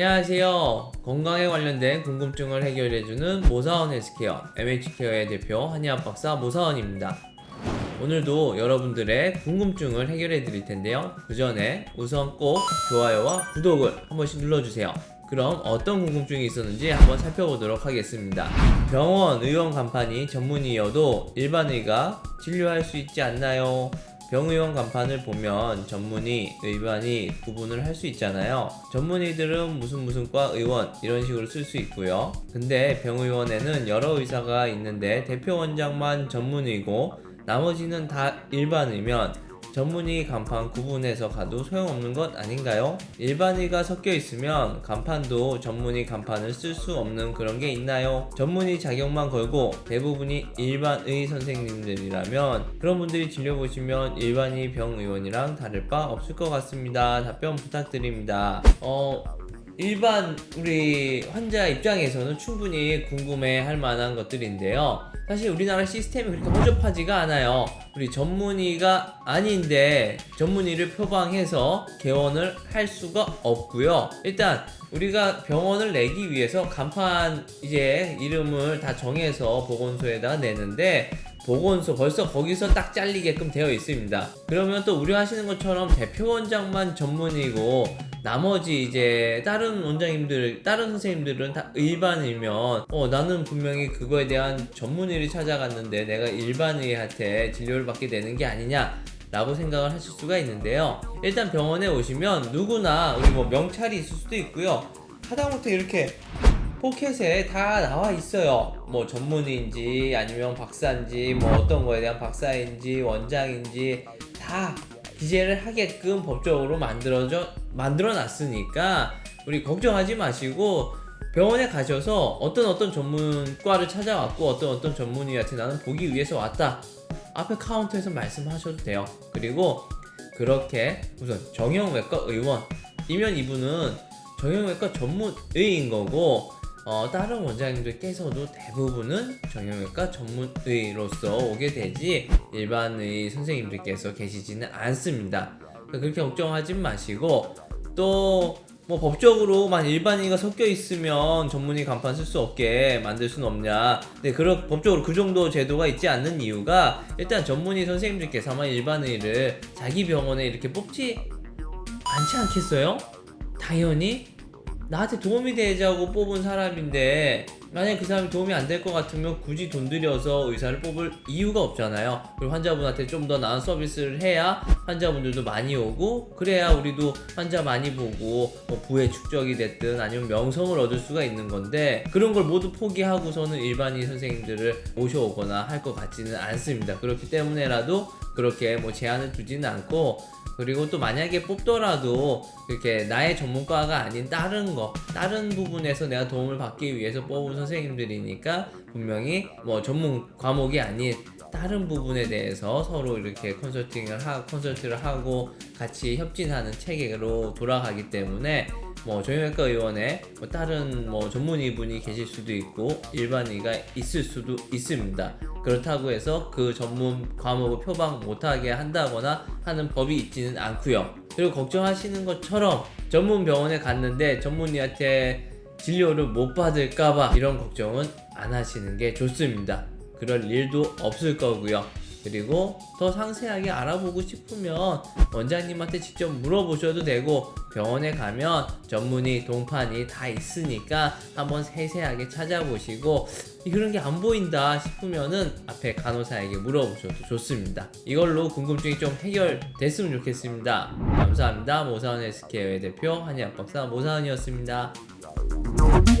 안녕하세요. 건강에 관련된 궁금증을 해결해주는 모사원 헬스케어 MH케어의 대표 한의학 박사 모사원입니다. 오늘도 여러분들의 궁금증을 해결해 드릴 텐데요. 그 전에 우선 꼭 좋아요와 구독을 한 번씩 눌러주세요. 그럼 어떤 궁금증이 있었는지 한번 살펴보도록 하겠습니다. 병원 의원 간판이 전문의여도 일반의가 진료할 수 있지 않나요? 병의원 간판을 보면 전문의, 의반이 구분을 할 수 있잖아요. 전문의들은 무슨 무슨 과 의원 이런 식으로 쓸 수 있고요. 근데 병의원에는 여러 의사가 있는데 대표 원장만 전문의고 나머지는 다 일반이면 전문의 간판 구분해서 가도 소용없는 것 아닌가요? 일반의가 섞여 있으면 간판도 전문의 간판을 쓸 수 없는 그런 게 있나요? 전문의 자격만 걸고 대부분이 일반의 선생님들이라면 그런 분들이 진료 보시면 일반의 병의원이랑 다를 바 없을 것 같습니다. 답변 부탁드립니다. 어, 일반 우리 환자 입장에서는 충분히 궁금해 할 만한 것들인데요. 사실 우리나라 시스템이 그렇게 허접하지가 않아요. 우리 전문의가 아닌데 전문의를 표방해서 개원을 할 수가 없고요. 일단 우리가 병원을 내기 위해서 간판 이제 이름을 다 정해서 보건소에다 내는데 보건소 벌써 거기서 딱 잘리게끔 되어 있습니다. 그러면 또 우려하시는 것처럼 대표 원장만 전문이고 나머지 이제 다른 원장님들, 다른 선생님들은 다 일반이면 어 나는 분명히 그거에 대한 전문의를 찾아갔는데 내가 일반의한테 진료를 받게 되는 게 아니냐 라고 생각을 하실 수가 있는데요. 일단 병원에 오시면 누구나 우리 뭐 명찰이 있을 수도 있고요. 하다못해 이렇게 포켓에 다 나와 있어요. 뭐 전문의인지 아니면 박사인지 뭐 어떤 거에 대한 박사인지 원장인지 다 기재를 하게끔 법적으로 만들어져 만들어 놨으니까 우리 걱정하지 마시고 병원에 가셔서 어떤 어떤 전문과를 찾아왔고 어떤 어떤 전문의한테 나는 보기 위해서 왔다. 앞에 카운터에서 말씀하셔도 돼요. 그리고 그렇게 우선 정형외과 의원 이면 이분은 정형외과 전문의인 거고 어, 다른 원장님들께서도 대부분은 정형외과 전문의로서 오게 되지 일반의 선생님들께서 계시지는 않습니다. 그러니까 그렇게 걱정하지 마시고 또 뭐 법적으로만 일반인과 섞여 있으면 전문의 간판 쓸 수 없게 만들 수는 없냐. 근데 그런 법적으로 그 정도 제도가 있지 않는 이유가 일단 전문의 선생님들께서 아마 일반의를 자기 병원에 이렇게 뽑지 않지 않겠어요? 당연히 나한테 도움이 되자고 뽑은 사람인데 만약에 그 사람이 도움이 안 될 것 같으면 굳이 돈 들여서 의사를 뽑을 이유가 없잖아요. 그리고 환자분한테 좀 더 나은 서비스를 해야 환자분들도 많이 오고 그래야 우리도 환자 많이 보고 뭐 부의 축적이 됐든 아니면 명성을 얻을 수가 있는 건데 그런 걸 모두 포기하고서는 일반인 선생님들을 모셔오거나 할 것 같지는 않습니다. 그렇기 때문에라도 그렇게 뭐 제한을 두지는 않고 그리고 또 만약에 뽑더라도 이렇게 나의 전문과가 아닌 다른 거 다른 부분에서 내가 도움을 받기 위해서 뽑은 선생님들이니까 분명히 뭐 전문 과목이 아닌 다른 부분에 대해서 서로 이렇게 컨설팅을 하 컨설트를 하고 같이 협진하는 체계로 돌아가기 때문에 뭐 정형외과 의원에 뭐 다른 뭐 전문의 분이 계실 수도 있고 일반의가 있을 수도 있습니다. 그렇다고 해서 그 전문 과목을 표방 못하게 한다거나 하는 법이 있지는 않고요. 그리고 걱정하시는 것처럼 전문 병원에 갔는데 전문의한테 진료를 못 받을까봐 이런 걱정은 안 하시는 게 좋습니다. 그럴 일도 없을 거고요. 그리고 더 상세하게 알아보고 싶으면 원장님한테 직접 물어보셔도 되고 병원에 가면 전문의 동판이 다 있으니까 한번 세세하게 찾아보시고 그런 게 안 보인다 싶으면은 앞에 간호사에게 물어보셔도 좋습니다. 이걸로 궁금증이 좀 해결됐으면 좋겠습니다. 감사합니다. 모사원 헬스케어의 대표 한의학 박사 모사원이었습니다. Thank you